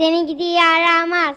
Seni gidi yaramaz.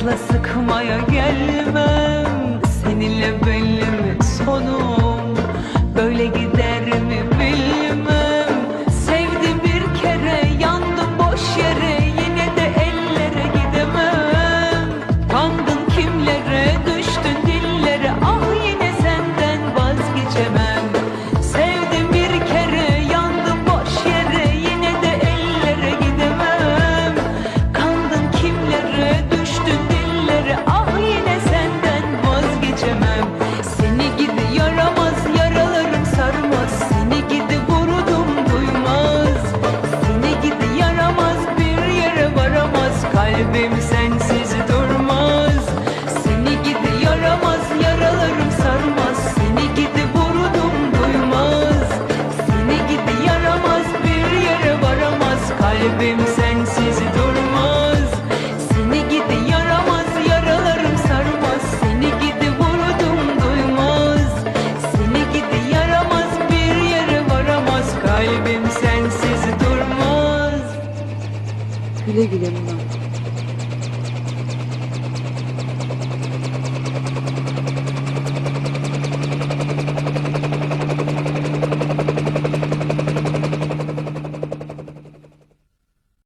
Fazla sıkmaya gelmem. Seninle belli imagine. Güle güle Murat.